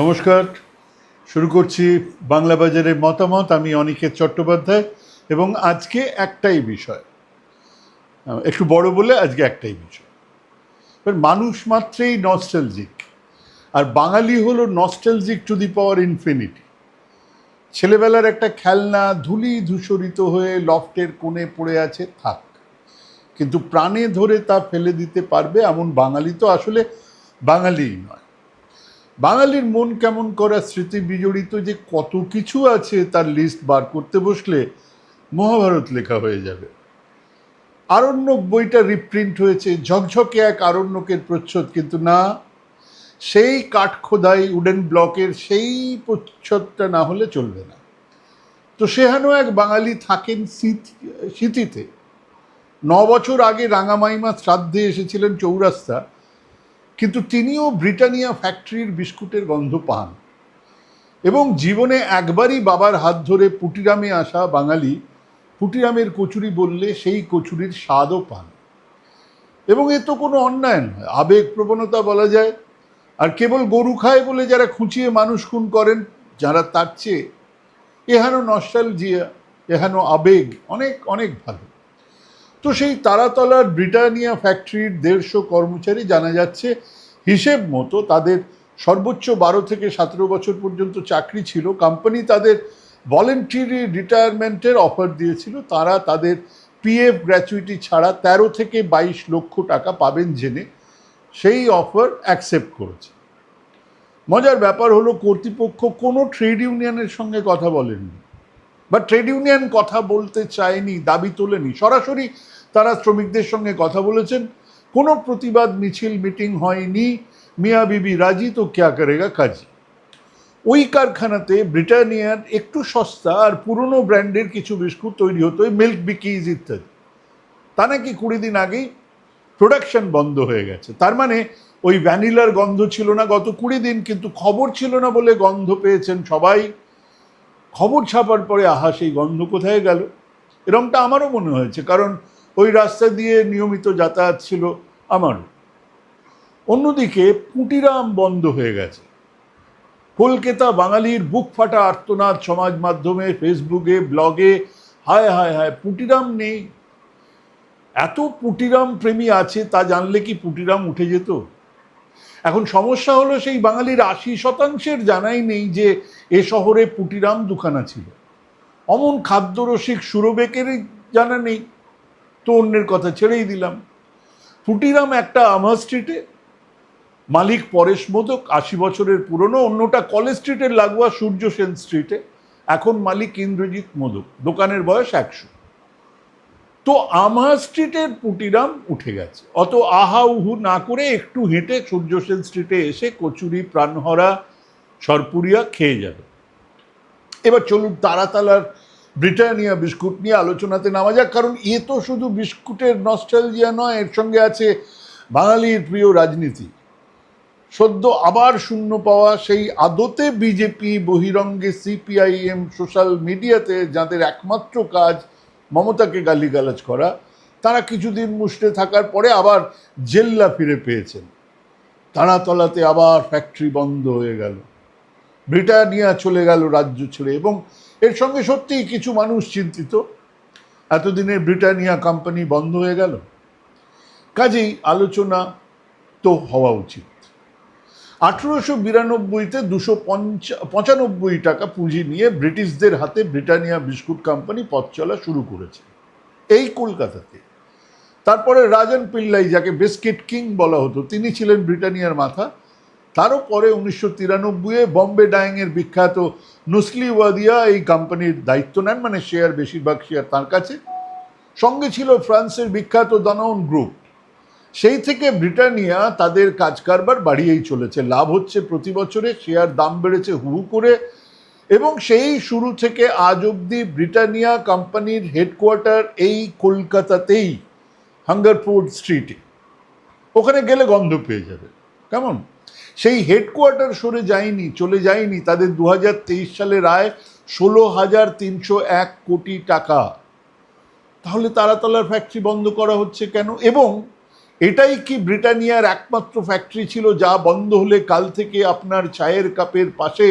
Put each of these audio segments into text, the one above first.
নমস্কার। শুরু করছি বাংলা বাজারের মতামত। আমি অনিকেত চট্টোপাধ্যায় এবং আজকে একটাই বিষয়। একটু বড় বলে আজকে একটাই বিষয়। মানুষ মাত্রেই নস্টেলজিক আর বাঙালি হলো নস্টেলজিক টু দি পাওয়ার ইনফিনিটি ছেলেবেলার একটা খেলনা ধুলি ধূসরিত হয়ে লফটের কোণে পড়ে আছে, থাক। কিন্তু প্রাণে ধরে তা ফেলে দিতে পারবে এমন বাঙালি তো আসলে বাঙালিই নয়। বাঙালির মন কেমন করা স্মৃতি বিজড়িত যে কত কিছু আছে তার লিস্ট বার করতে বসলে মহাভারত লেখা হয়ে যাবে। আরণ্যক বইটা রিপ্রিন্ট হয়েছে, ঝকঝকে এক আরণ্যকের প্রচ্ছদ, কিন্তু না, সেই কাঠ খোদাই উডেন ব্লকের সেই প্রচ্ছদটা না হলে চলবে না। তো সেহানো এক বাঙালি থাকেন স্মৃতিতে ন বছর আগে রাঙামাইমা শ্রাদ্ধে এসেছিলেন চৌরাস্তা কিন্তু তিনিও ব্রিটানিয়া ফ্যাক্টরির বিস্কুটের গন্ধ পান। এবং জীবনে একবারই বাবার হাত ধরে পুটিরামে আসা বাঙালি পুটিরামের কচুরি বললে সেই কচুরির স্বাদও পান। এবং এ তো কোনো অন্যায় নয়, আবেগ প্রবণতা বলা যায়। আর কেবল গরু খায় বলে যারা খুঁচিয়ে মানুষ খুন করেন, যারা তার চেয়ে এহানো নস্টালজিয়া এহানো আবেগ, অনেক অনেক ভালো। তো সেই তারাতলার ব্রিটানিয়া ফ্যাক্টরির দেড়শো কর্মচারী জানা যাচ্ছে, হিসেব মতো তাদের সর্বোচ্চ বারো থেকে সতেরো বছর পর্যন্ত চাকরি ছিল। কোম্পানি তাদের ভলেন্টারি রিটায়ারমেন্টের অফার দিয়েছিল। তারা তাদের পিএফ গ্র্যাচুইটি ছাড়া তেরো থেকে বাইশ লক্ষ টাকা পাবেন জেনে সেই অফার অ্যাকসেপ্ট করেছে। মজার ব্যাপার হলো কর্তৃপক্ষ কোনো ট্রেড ইউনিয়নের সঙ্গে কথা বলেননি। বা ট্রেড ইউনিয়ন কথা বলতে চায়নি, দাবি তোলেনি। সরাসরি তারা শ্রমিকদের সঙ্গে কথা বলেছেন। কোনো প্রতিবাদ মিছিল মিটিং হয়নি। মিয়া বিবি রাজি তো ক্যা করেগা কাজী? ওই কারখানাতে ব্রিটানিয়ার একটু সস্তা আর পুরনো ব্র্যান্ডের কিছু বিস্কুট তৈরি হতো মিল্ক বিকিজ ইত্যাদি। তা নাকি কুড়ি দিন আগেই প্রোডাকশন বন্ধ হয়ে গেছে। তার মানে ওই ভ্যানিলার গন্ধ ছিল না। গত কুড়ি দিন কিন্তু খবর ছিল না বলে গন্ধ পেয়েছেন সবাই। খবর ছাপার পরে, আহা, সেই গন্ধ কোথায় গেল? এরমটা আমারও মনে হয়েছে, কারণ ওই রাস্তা দিয়ে নিয়মিত যাতায়াত ছিল আমারও। অন্যদিকে, পুটিরাম বন্ধ হয়ে গেছে। কলকাতা বাঙালির বুক ফাটা আর্তনাদ সমাজ মাধ্যমে, ফেসবুকে, ব্লগে, হায় হায় হায়, পুটিরাম নেই। এত পুটিরাম প্রেমী আছে, তা জানলে কি পুটিরাম উঠে যেত? এখন সমস্যা হলো সেই বাঙালির আশি শতাংশের জানাই নেই যে এ শহরে পুটিরাম দুখানা ছিল। অমন খাদ্যরসিক সুরবেকেরই জানা নেই। তো অন্যের কথা ছেড়েই দিলাম। পুটিরাম একটা আমার স্ট্রিটে মালিক পরেশ মোদক আশি বছরের পুরনো, অন্যটা কলেজ স্ট্রিটের লাগোয়া সূর্য সেন স্ট্রিটে এখন মালিক ইন্দ্রজিৎ মোদক, দোকানের বয়স একশো। তো আমার স্ট্রিটের পুটিরাম উঠে গেছে। অত আহা উহু না করে একটু হেঁটে সূর্য সেন স্ট্রিটে এসে কচুরি, প্রাণহরা, সরপুরিয়া খেয়ে যাবে। এবার চলুন তারাতালার ব্রিটানিয়া বিস্কুট নিয়ে আলোচনাতে নামা যাক, কারণ এ তো শুধু বিস্কুটের নস্টালজিয়া নয়, এর সঙ্গে আছে বাঙালির প্রিয় রাজনীতি। সদ্য আবার শূন্য পাওয়া সেই আদতে বিজেপি, বহিরঙ্গে সিপিআইএম সোশ্যাল মিডিয়াতে যাদের একমাত্র কাজ মমতাকে গালিগালাজ করা, তারা কিছুদিন মুষ্টে থাকার পরে আবার জেল্লা ফিরে পেয়েছেন। তারাতলাতে আবার ফ্যাক্টরি বন্ধ হয়ে গেল। ব্রিটানিয়া চলে গেল রাজ্য ছেড়ে এবং এর সঙ্গে সত্যিই কিছু মানুষ চিন্তিত। এতদিনের ব্রিটানিয়া কোম্পানি বন্ধ হয়ে গেল। কাজেই আলোচনা তো হওয়া উচিত। আঠেরোশো বিরানব্বইতে দুশো পঁচানব্বই টাকা পুঁজি নিয়ে ব্রিটিশদের হাতে ব্রিটানিয়া বিস্কুট কোম্পানি পথ চলা শুরু করেছে। এই কলকাতাতে। তারপরে রাজন পিল্লাই যাকে বিস্কিট কিং বলা হতো, তিনি ছিলেন ব্রিটানিয়ার মাথা। তারও পরে উনিশশো তিরানব্বইয়ে বম্বে ডাইংয়ের বিখ্যাত নুসলি ওয়াদিয়া এই কোম্পানির দায়িত্ব নেন মানে শেয়ার বেশিরভাগ শেয়ার তার কাছে। সঙ্গে ছিল ফ্রান্সের বিখ্যাত দানাউন গ্রুপ। সেই থেকে ব্রিটানিয়া তাদের কাজ কারবার বাড়িয়েই চলেছে। লাভ হচ্ছে প্রতি বছরে শেয়ার দাম বেড়েছে হু হু করে এবং সেই শুরু থেকে আজ অবধি ব্রিটানিয়া কোম্পানির হেডকোয়ার্টার এই কলকাতাতেই হাঙ্গারফোর্ড স্ট্রিটে। ওখানে গেলে গন্ধ পেয়ে যাবে। কেমন? সেই হেডকোয়ার্টার সরে যায়নি, চলে যায়নি তাদের দু সালের আয় ষোলো হাজার তিনশো এক কোটি টাকা। তাহলে তারাতলার ফ্যাক্টরি বন্ধ করা হচ্ছে কেন? এবং এটাই কি ব্রিটানিয়ার একমাত্র ফ্যাক্টরি ছিল যা বন্ধ হলে কাল থেকে আপনার চায়ের কাপের পাশে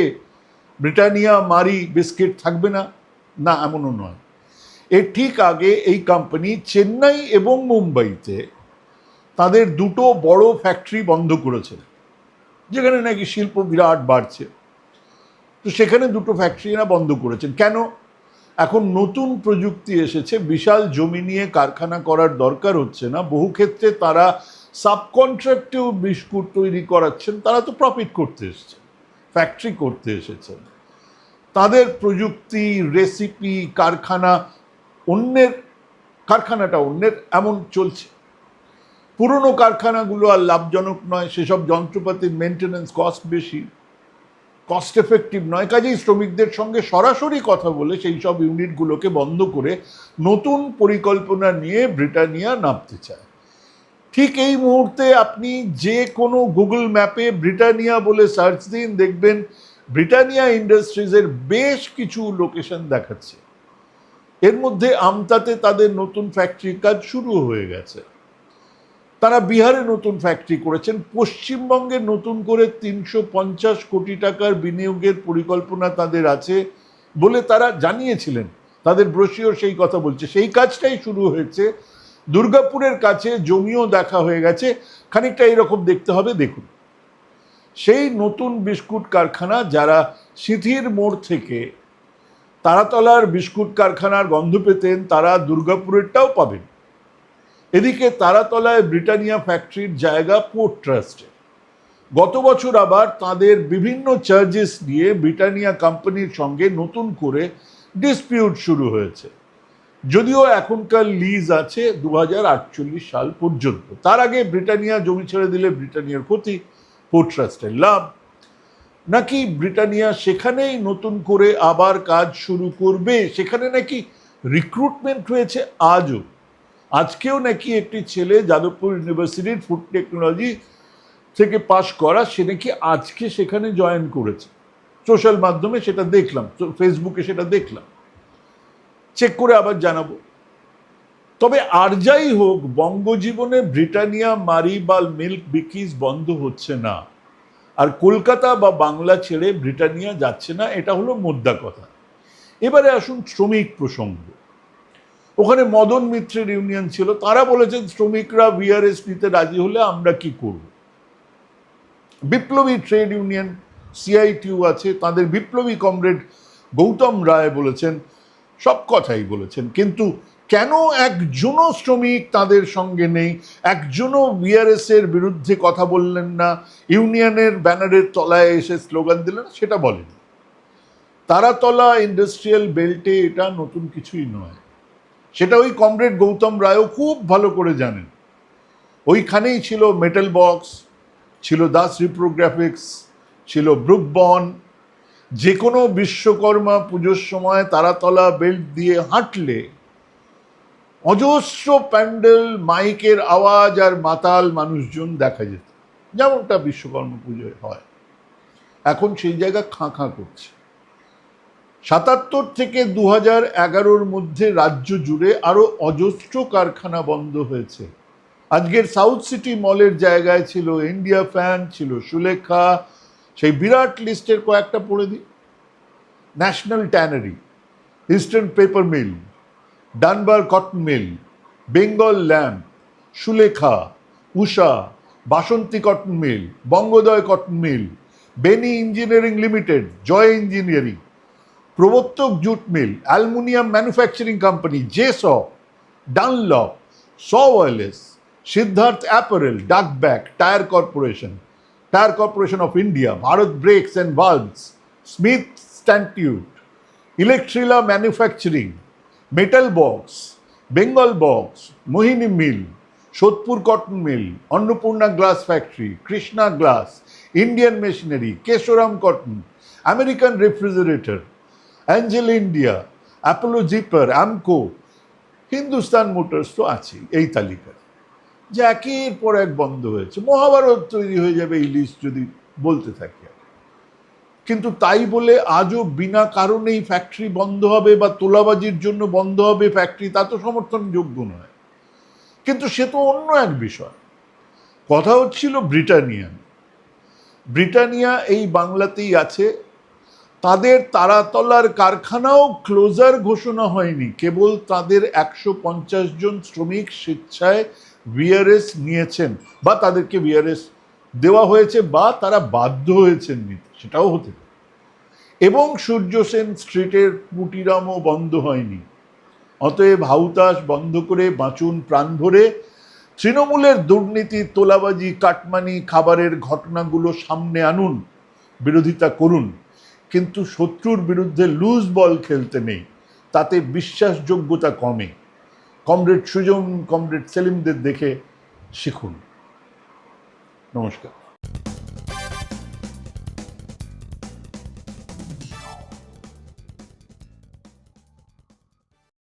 ব্রিটানিয়া মারি বিস্কিট থাকবে না? না, এমনও নয়। এর ঠিক আগে এই কোম্পানি চেন্নাই এবং মুম্বাইতে তাদের দুটো বড় ফ্যাক্টরি বন্ধ করেছে, যেখানে নাকি শিল্প বিরাট বাড়ছে। তো সেখানে দুটো ফ্যাক্টরি এরা বন্ধ করেছেন। কেন? এখন নতুন প্রযুক্তি এসেছে, বিশাল জমি নিয়ে কারখানা করার দরকার হচ্ছে না, বহু ক্ষেত্রে তারা সাবকন্ট্রাক্টেও বিস্কুট তৈরি করাচ্ছেন, তারা তো প্রফিট করতে এসেছেন ফ্যাক্টরি করতে এসেছেন তাদের প্রযুক্তি রেসিপি কারখানা, অন্যের, কারখানাটা অন্যের, এমন চলছে। পুরনো কারখানাগুলো আর লাভজনক নয়, সেসব যন্ত্রপাতির মেনটেন্যান্স কস্ট বেশি। কস্ট এফেক্টিভ নয়, কাজেই শ্রমিকদের সঙ্গে সরাসরি কথা বলে সেই সব ইউনিটগুলোকে বন্ধ করে নতুন পরিকল্পনা নিয়ে ব্রিটানিয়া নামতে চায়। ঠিক এই মুহূর্তে আপনি যে কোনো গুগল ম্যাপে ব্রিটানিয়া বলে সার্চ দিন, দেখবেন ব্রিটানিয়া ইন্ডাস্ট্রিজের বেশ কিছু লোকেশন দেখাচ্ছে। এর মধ্যে আমতাতে তাদের নতুন ফ্যাক্টরির কাজ শুরু হয়ে গেছে। তারা বিহারে নতুন ফ্যাক্টরি করেছেন, পশ্চিমবঙ্গে নতুন করে তিনশো পঞ্চাশ কোটি টাকার বিনিয়োগের পরিকল্পনা তাদের আছে বলে তারা জানিয়েছিলেন। তাদের ব্রশিও সেই কথা বলছে। সেই কাজটাই শুরু হয়েছে। দুর্গাপুরের কাছে জমিও দেখা হয়ে গেছে। খানিকটা এরকম দেখতে হবে, দেখুন। সেই নতুন বিস্কুট কারখানা যারা সিথির মোড় থেকে তারাতলার বিস্কুট কারখানার গন্ধ পেতেন, তারা দুর্গাপুরেরটাও পাবেন। এদিকে তারাতলায় ব্রিটানিয়া ফ্যাক্টরির জায়গা পোর্ট ট্রাস্টে। গত বছর আবার তাদের বিভিন্ন চার্জেস নিয়ে ব্রিটানিয়া কোম্পানির সঙ্গে নতুন করে ডিসপিউট শুরু হয়েছে। যদিও এখনকার লিজ আছে দু হাজার আটচল্লিশ সাল পর্যন্ত। তার আগে ব্রিটানিয়া জমি ছেড়ে দিলে ব্রিটানিয়ার ক্ষতি, পোর্ট ট্রাস্টের লাভ। নাকি ব্রিটানিয়া সেখানেই নতুন করে আবার কাজ শুরু করবে? সেখানে নাকি রিক্রুটমেন্ট হয়েছে আজও? আজকেও নাকি একটি ছেলে যাদবপুর ইউনিভার্সিটির ফুড টেকনোলজি থেকে পাশ করা, সে নাকি আজকে সেখানে জয়েন করেছে। সোশ্যাল মাধ্যমে সেটা দেখলাম ফেসবুকে সেটা দেখলাম। চেক করে আবার জানাব। তবে আর যাই হোক, বঙ্গজীবনে ব্রিটানিয়া, মারি বা মিল্ক বিকিজ বন্ধ হচ্ছে না। আর কলকাতা বা বাংলা ছেড়ে ব্রিটানিয়া যাচ্ছে না, এটা হলো মোদ্দা কথা। এবারে আসুন শ্রমিক প্রসঙ্গ। ওখানে মদন মিত্রের ইউনিয়ন ছিল, তারা বলেছেন শ্রমিকরা ভিআরএস নিতে রাজি হলে আমরা কি করব? বিপ্লবী ট্রেড ইউনিয়ন সিআইটিউ আছে, তাদের বিপ্লবী কমরেড গৌতম রায় বলেছেন, সব কথাই বলেছেন, কিন্তু কেন একজনও শ্রমিক তাদের সঙ্গে নেই? একজনও বিআরএস এর বিরুদ্ধে কথা বললেন না, ইউনিয়নের ব্যানারের তলায় এসে স্লোগান দিলেন সেটা বলেন। তারাতলা ইন্ডাস্ট্রিয়াল বেল্টে এটা নতুন কিছুই নয়। সেটা ওই কমরেড গৌতম রায়ও খুব ভালো করে জানেন। ওইখানেই ছিল মেটাল বক্স ছিল দাস রিপ্রোগ্রাফিক্স ছিল ব্রুকবন যে কোনো বিশ্বকর্মা পুজোর সময় তারাতলা বেল্ট দিয়ে হাঁটলে অজস্র প্যান্ডেল, মাইকের আওয়াজ আর মাতাল মানুষজন দেখা যেত। যেমনটা বিশ্বকর্মা পুজোয় হয়। এখন সেই জায়গা খাঁ খাঁ করছে। সাতাত্তর থেকে দু হাজার এগারোর মধ্যে রাজ্য জুড়ে আরও অজস্র কারখানা বন্ধ হয়েছে। আজকের সাউথ সিটি মলের জায়গায় ছিল ইন্ডিয়া ফ্যান, ছিল সুলেখা, সেই বিরাট লিস্টের কয়েকটা পড়ে দিই। National tannery, eastern paper mill, Dunbar cotton mill, Bengal lamp, Sulekha, Usha, Basanti cotton mill, Bangodoy cotton mill, Benny engineering limited, Jay engineering. Prabartak jute mill, aluminium manufacturing company, JS, Dunlop, Shaw Wallace Siddhartha apparel, Duckback, tyre corporation tyre corporation of India, Bharat brakes and valves, Smith Stanistreet, ইলেকট্রিলা manufacturing, metal box, Bengal box, Mohini mill, Sodepur cotton mill, Annapurna glass factory, Krishna glass, Indian machinery, Kesoram cotton, American refrigerator Angel India Apollo zipper Amco Hindustan motors তো আছেই, এই তালিকায়। যে একের পর এক বন্ধ হয়েছে, মহাভারত তৈরি হয়ে যাবে এই লিস্ট যদি বলতে থাকি কিন্তু তাই বলে আজও বিনা কারণেই ফ্যাক্টরি বন্ধ হবে বা তোলাবাজির জন্য বন্ধ হবে ফ্যাক্টরি তা তো সমর্থনযোগ্য নয়। কিন্তু সে তো অন্য এক বিষয়। কথা হচ্ছিল ব্রিটানিয়ান। ব্রিটানিয়া এই বাংলাতেই আছে তাদের তারাতলার কারখানাও ক্লোজার ঘোষণা হয়নি। কেবল তাদের একশো পঞ্চাশ জন শ্রমিক স্বেচ্ছায় ভিআরএস নিয়েছেন বা তাদেরকে ভিআরএস দেওয়া হয়েছে বা তারা বাধ্য হয়েছেন নিতে। সেটাও হতে পারে। এবং সূর্য সেন স্ট্রিটের কুটিরামও বন্ধ হয়নি। অতএব হাউতাস বন্ধ করে বাঁচুন প্রাণ ভরে। তৃণমূলের দুর্নীতি, তোলাবাজি, কাটমানি, খাবারের ঘটনাগুলো সামনে আনুন, বিরোধিতা করুন। কিন্তু শত্রুর বিরুদ্ধে লুজ বল খেলতে নেই। তাতে বিশ্বাসযোগ্যতা কমে। কমরেড সুজন কমরেড সেলিমদের দেখে শিখুন। নমস্কার।